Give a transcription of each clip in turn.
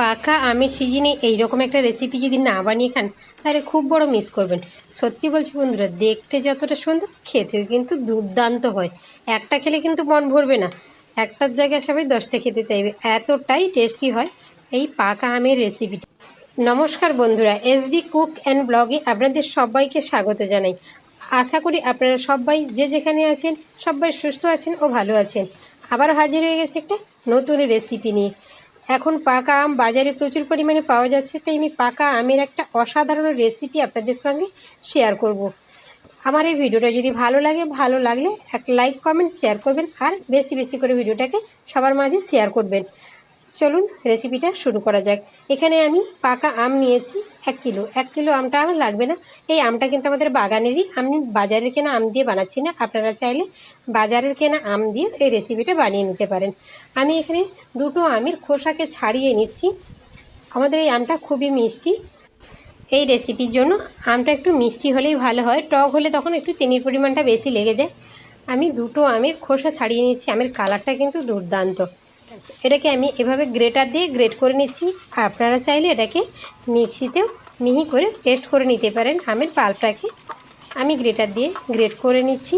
পাকা আমের সিজনে এইরকম একটা রেসিপি যদি না বানিয়ে খান, তাহলে খুব বড় মিস করবেন। সত্যি বলছি বন্ধুরা, দেখতে যতটা সুন্দর, খেতেও কিন্তু দুর্দান্ত হয়। একটা খেলে কিন্তু মন ভরবে না। একটার জায়গায় সবাই দশটা খেতে চাইবে। এতটাই টেস্টি হয় এই পাকা আমের রেসিপিটা নমস্কার বন্ধুরা এসবি কুক অ্যান্ড ব্লগে আপনাদের সবাইকে স্বাগত জানাই। আশা করি আপনারা সবাই যে যেখানে আছেন, সবাই সুস্থ আছেন ও ভালো আছেন। আবার হাজির হয়ে গেছে একটা নতুন রেসিপি নিয়ে। এখন পাকা আম বাজারে প্রচুর পরিমাণে পাওয়া যাচ্ছে, তাই আমি পাকা আমের একটা অসাধারণ রেসিপি আপনাদের সঙ্গে শেয়ার করব। আমার এই ভিডিওটা যদি ভালো লাগে, ভালো লাগলে এক লাইক কমেন্ট শেয়ার করবেন, আর বেশি বেশি করে ভিডিওটাকে সবার মাঝে শেয়ার করবেন চলুন রেসিপিটা শুরু করা যাক। এখানে আমি পাকা আম নিয়েছি, এক কিলো। এক কিলো আমটা আমার লাগবে না। এই আমটা কিন্তু আমাদের বাগানেরই। আমি বাজারের কেনা আম দিয়ে বানাচ্ছি না। আপনারা চাইলে বাজারের কেনা আম দিয়ে এই রেসিপিটা বানিয়ে নিতে পারেন। আমি এখানে দুটো আমের খোসাকে ছাড়িয়ে নিচ্ছি। আমাদের এই আমটা খুবই মিষ্টি। এই রেসিপির জন্য আমটা একটু মিষ্টি হলেই ভালো হয়। টক হলে তখন একটু চিনির পরিমাণটা বেশি লেগে যায়। আমি দুটো আমের খোসা ছাড়িয়ে নিচ্ছি। আমের কালারটা কিন্তু দুর্দান্ত। এটাকে আমি এভাবে গ্রেটার দিয়ে গ্রেট করে নিচ্ছি। আপনারা চাইলে এটাকে মিক্সিতেও মিহি করে পেস্ট করে নিতে পারেন আমের পাল্পটাকে আমি গ্রেটার দিয়ে গ্রেট করে নিচ্ছি।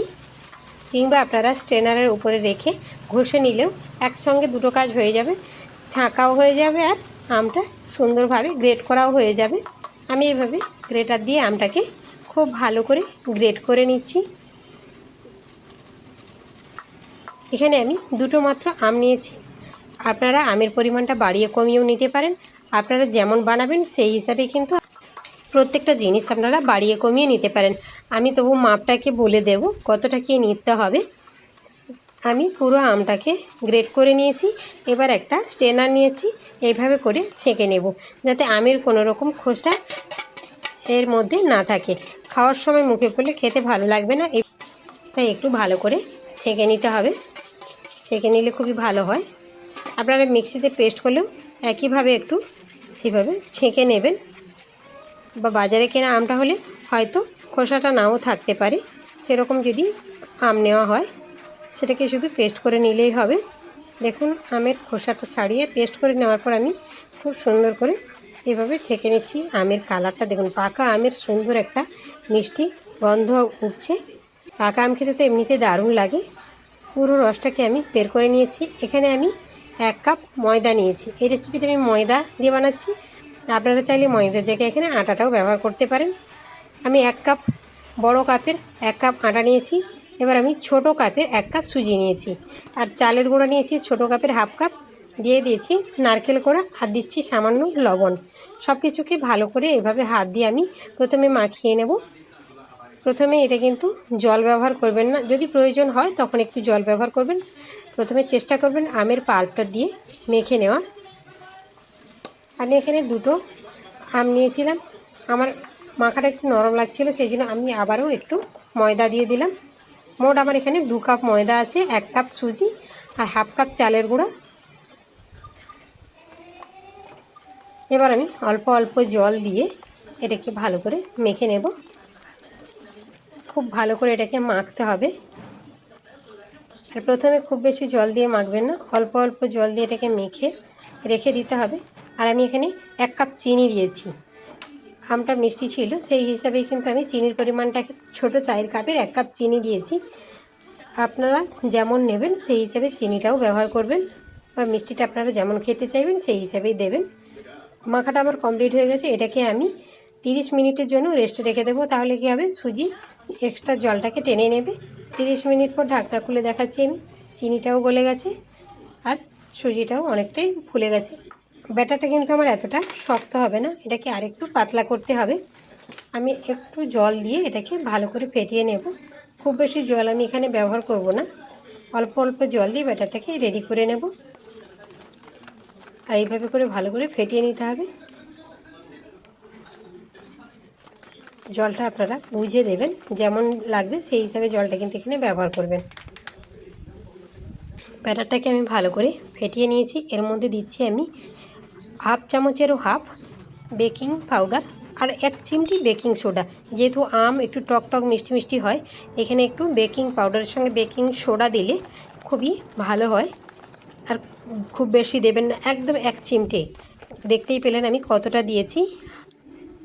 কিংবা আপনারা স্ট্রেনারের উপরে রেখে ঘষে নিলেও একসঙ্গে দুটো কাজ হয়ে যাবে। ছাঁকাও হয়ে যাবে আর আমটা সুন্দরভাবে গ্রেট করাও হয়ে যাবে। আমি এভাবে গ্রেটার দিয়ে আমটাকে খুব ভালো করে গ্রেট করে নিচ্ছি। এখানে আমি দুটো মাত্র আম নিয়েছি। আপনারা আমের পরিমাণটা বাড়িয়ে কমিয়েও নিতে পারেন। আপনারা যেমন বানাবেন, সেই হিসাবে কিন্তু প্রত্যেকটা জিনিস আপনারা বাড়িয়ে কমিয়ে নিতে পারেন। আমি তবু মাপটাকে বলে দেব, কতটা কী নিতে হবে। আমি পুরো আমটাকে গ্রেট করে নিয়েছি, এবার একটা স্ট্রেনার নিয়েছি, এইভাবে করে ছেঁকে নেব, যাতে আমের কোনো রকম খোসা এর মধ্যে না থাকে। খাওয়ার সময় মুখে পড়লে খেতে ভালো লাগবে না তাই একটু ভালো করে ছেঁকে নিতে হবে। ছেঁকে নিলে খুবই ভালো হয়। আপনারা মিক্সিতে পেস্ট করলেও একইভাবে একটু এইভাবে ছেঁকে নেবেন। বা বাজারে কেনা আমটা হলে হয়তো খোসাটা নাও থাকতে পারে। সেরকম যদি আম নেওয়া হয়, সেটাকে শুধু পেস্ট করে নিলেই হবে। দেখুন, আমের খোসাটা ছাড়িয়ে পেস্ট করে নেওয়ার পর আমি খুব সুন্দর করে এভাবে ছেঁকে নিচ্ছি আমের কালারটা। দেখুন, পাকা আমের সুন্দর একটা মিষ্টি গন্ধ উঠছে। পাকা আম খেতে তো এমনিতে দারুণ লাগে। পুরো রসটাকে আমি বের করে নিয়েছি। এখানে আমি এক কাপ ময়দা নিয়েছি। এই রেসিপিটা আমি ময়দা দিয়ে বানাচ্ছি। আপনারা চাইলে ময়দার জায়গায় এখানে আটাটাও ব্যবহার করতে পারেন। আমি এক কাপ বড় কাপের এক কাপ আটা নিয়েছি। এবার আমি ছোট কাপের এক কাপ সুজি নিয়েছি। আর চালের গুঁড়ো নিয়েছি ছোট কাপের হাফ কাপ। দিয়ে দিয়েছি নারকেল কোড়া আর দিচ্ছি সামান্য লবণ। সব কিছুকে ভালো করে এভাবে হাত দিয়ে আমি প্রথমে মাখিয়ে নেব। প্রথমে এটা কিন্তু জল ব্যবহার করবেন না। যদি প্রয়োজন হয় তখন একটু জল ব্যবহার করবেন। প্রথমে চেষ্টা করবেন আমের পাল্পটা দিয়ে মেখে নেওয়া। আমি এখানে দুটো আম নিয়েছিলাম। আমার মাখাটা একটু নরম লাগছিল, সেই জন্য আমি আবারও একটু ময়দা দিয়ে দিলাম। মোট আমার এখানে দু কাপ ময়দা আছে, এক কাপ সুজি আর হাফ কাপ চালের গুঁড়া। এবার আমি অল্প অল্প জল দিয়ে এটাকে ভালো করে মেখে নেব। খুব ভালো করে এটাকে মাখতে হবে। আর প্রথমে খুব বেশি জল দিয়ে মাখবেন না, অল্প অল্প জল দিয়ে এটাকে মেখে রেখে দিতে হবে। আর আমি এখানে এক কাপ চিনি দিয়েছি। আমটা মিষ্টি ছিল, সেই হিসাবে কিন্তু আমি চিনির পরিমাণটাকে ছোট চায়ের কাপের এক কাপ চিনি দিয়েছি। আপনারা যেমন নেবেন, সেই হিসাবে চিনিটাও ব্যবহার করবেন বা মিষ্টিটা আপনারা যেমন খেতে চাইবেন, সেই হিসাবেই দেবেন। মাখাটা আমার কমপ্লিট হয়ে গেছে, এটাকে আমি তিরিশ মিনিটের জন্য রেস্টে রেখে দেবো। তাহলে কী হবে, সুজি এক্সট্রা জলটাকে টেনে নেবে। তিরিশ মিনিট পর ঢাকনা খুলে দেখাচ্ছি আমি। চিনিটাও গলে গেছে আর সুজিটাও অনেকটাই ফুলে গেছে। ব্যাটারটা কিন্তু আমার এতটা শক্ত হবে না, এটাকে আরেকটু পাতলা করতে হবে। আমি একটু জল দিয়ে এটাকে ভালো করে ফেটিয়ে নেব। খুব বেশি জল আমি এখানে ব্যবহার করব না। অল্প অল্প জল দিয়ে ব্যাটারটাকে রেডি করে নেব। আর এইভাবে করে ভালো করে ফেটিয়ে নিতে হবে। জলটা আপনারা বুঝে দেবেন, যেমন লাগবে সেই হিসাবে জলটা কিন্তু এখানে ব্যবহার করবেন। ব্যাটারটাকে আমি ভালো করে ফেটিয়ে নিয়েছি। এর মধ্যে দিচ্ছি আমি হাফ চামচেরও হাফ বেকিং পাউডার আর এক চিমটি বেকিং সোডা। যেহেতু আম একটু টক টক মিষ্টি মিষ্টি হয়, এখানে একটু বেকিং পাউডারের সঙ্গে বেকিং সোডা দিলে খুবই ভালো হয় আর খুব বেশি দেবেন না, একদম এক চিমটে। দেখতেই পেলেন আমি কতটা দিয়েছি।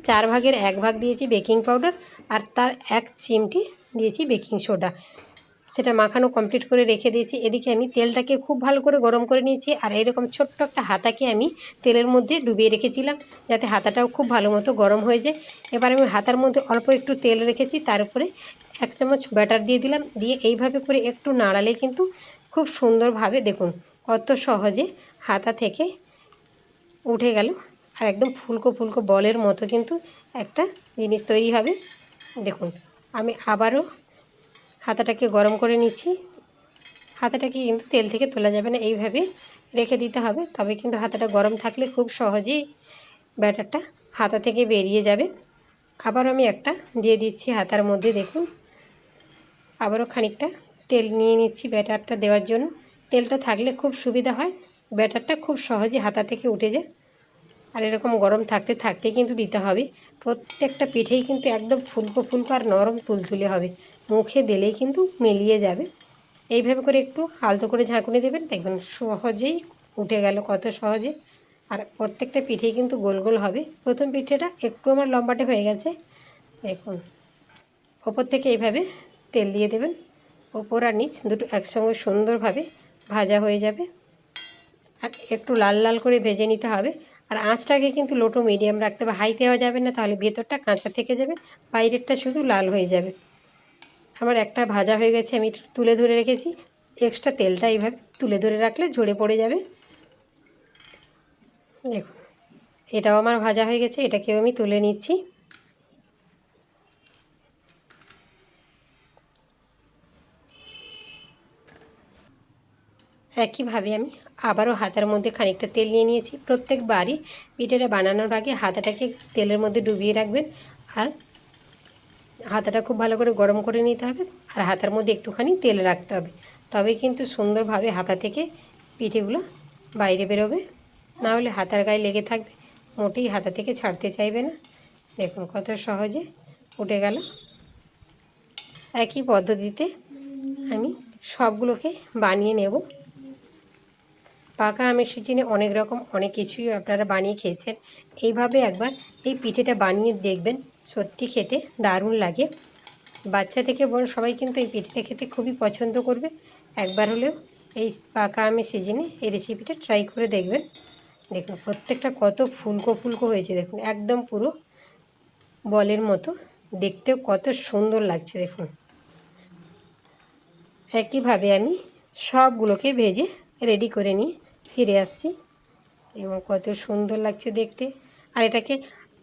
চার ভাগের এক ভাগ দিয়েছি বেকিং পাউডার আর তার এক চিমটি দিয়েছি বেকিং সোডা। সেটা মাখানো কমপ্লিট করে রেখে দিয়েছি। এদিকে আমি তেলটাকে খুব ভালো করে গরম করে নিয়েছি আর এরকম ছোট্ট একটা হাতাকে আমি তেলের মধ্যে ডুবিয়ে রেখেছিলাম যাতে হাতাটাও খুব ভালো মতো গরম হয়ে যায়। এবার আমি হাতার মধ্যে অল্প একটু তেল রেখেছি, তার উপরে এক চামচ ব্যাটার দিয়ে দিলাম। দিয়ে এইভাবে করে একটু নাড়ালে কিন্তু খুব সুন্দরভাবে দেখুন কত সহজে হাতা থেকে উঠে গেল আর একদম ফুলকো ফুলকো বলের মতো কিন্তু একটা জিনিস তৈরি হবে। দেখুন, আমি আবারও হাতাটাকে গরম করে নিচ্ছি। হাতাটাকে কিন্তু তেল থেকে তোলা যাবে না, এইভাবে রেখে দিতে হবে। তবে কিন্তু হাতাটা গরম থাকলে খুব সহজেই ব্যাটারটা হাতা থেকে বেরিয়ে যাবে। আবার আমি একটা দিয়ে দিচ্ছি হাতার মধ্যে, দেখুন। আবারও খানিকটা তেল নিয়ে নিচ্ছি ব্যাটারটা দেওয়ার জন্য। তেলটা থাকলে খুব সুবিধা হয়, ব্যাটারটা খুব সহজে হাতা থেকে উঠে যায়। আর এরকম গরম থাকতে থাকতে কিন্তু দিতে হবে। প্রত্যেকটা পিঠেই কিন্তু একদম ফুলকো ফুলকো আর নরম তুলতুলে হবে। মুখে দিলেই কিন্তু মিলিয়ে যাবে। এইভাবে করে একটু আলতো করে ঝাঁকুনি দেবেন, দেখবেন সহজেই উঠে গেল কত সহজে। আর প্রত্যেকটা পিঠেই কিন্তু গোল গোল হবে। প্রথম পিঠেটা একটু আমার লম্বাটে হয়ে গেছে। দেখুন, ওপর থেকে এইভাবে তেল দিয়ে দেবেন। ওপর আর নিচ দুটো একসঙ্গে সুন্দরভাবে ভাজা হয়ে যাবে। আর একটু লাল লাল করে ভেজে নিতে হবে। আর আঁচটাকে কিন্তু লোটো মিডিয়াম রাখতে হবে। হাই দেওয়া যাবে না, তাহলে ভেতরটা কাঁচা থেকে যাবে, বাইরেরটা শুধু লাল হয়ে যাবে। আমার একটা ভাজা হয়ে গেছে, আমি তুলে ধরে রেখেছি। এক্সট্রা তেলটা এইভাবে তুলে ধরে রাখলে ঝরে পড়ে যাবে। দেখুন, এটাও আমার ভাজা হয়ে গেছে, এটাকেও আমি তুলে নিচ্ছি। একইভাবে আমি আবারও হাতার মধ্যে খানিকটা তেল নিয়ে নিয়েছি। প্রত্যেকবারই পিঠেটা বানানোর আগে হাতাটাকে তেলের মধ্যে ডুবিয়ে রাখবেন আর হাতাটা খুব ভালো করে গরম করে নিতে হবে আর হাতার মধ্যে একটুখানি তেল রাখতে হবে। তবে কিন্তু সুন্দরভাবে হাতা থেকে পিঠেগুলো বাইরে বেরোবে। না হলে হাতার গায়ে লেগে থাকবে। মোটেই হাতা থেকে ছাড়তে চাইবে না। দেখুন কত সহজে উঠে গেল। একই পদ্ধতিতে আমি সবগুলোকে বানিয়ে নেব। পাকা আমের সিজনে অনেক রকম, অনেক কিছুই আপনারা বানিয়ে খেয়েছেন। এইভাবে একবার এই পিঠেটা বানিয়ে দেখবেন। সত্যি খেতে দারুণ লাগে। বাচ্চা থেকে বড় সবাই কিন্তু এই পিঠেটা খেতে খুবই পছন্দ করবে। একবার হলেও এই পাকা আমের সিজনে এই রেসিপিটা ট্রাই করে দেখবেন। দেখুন, প্রত্যেকটা কত ফুলকো ফুলকো হয়েছে। দেখুন, একদম পুরো বলের মতো। দেখতেও কত সুন্দর লাগছে, দেখুন। একইভাবে আমি সবগুলোকে ভেজে রেডি করে নিয়ে ফিরে আসছি এবং কত সুন্দর লাগছে দেখতে। আর এটাকে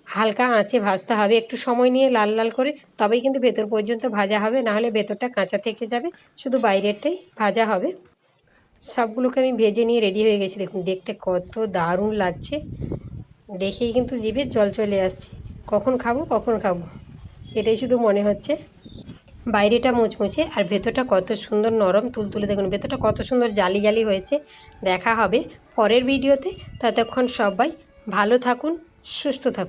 হালকা আঁচে ভাজতে হবে, একটু সময় নিয়ে লাল লাল করে, তবেই কিন্তু ভেতর পর্যন্ত ভাজা হবে, না হলে ভেতরটা কাঁচা থেকে যাবে, শুধু বাইরেরটাই ভাজা হবে। সবগুলোকে আমি ভেজে নিয়ে রেডি হয়ে গেছি, দেখুন, দেখতে কত দারুণ লাগছে। দেখেই কিন্তু জিভে জল চলে আসছে। কখন খাব কখন খাব? এটাই শুধু মনে হচ্ছে। বাইরেটা মুচমুচে আর ভেতরটা কত সুন্দর নরম তুল তুলে দেখুন, ভেতরটা কত সুন্দর জালি জালি হয়েছে। দেখা হবে পরের ভিডিওতে। ততক্ষণ সবাই ভালো থাকুন, সুস্থ থাকুন।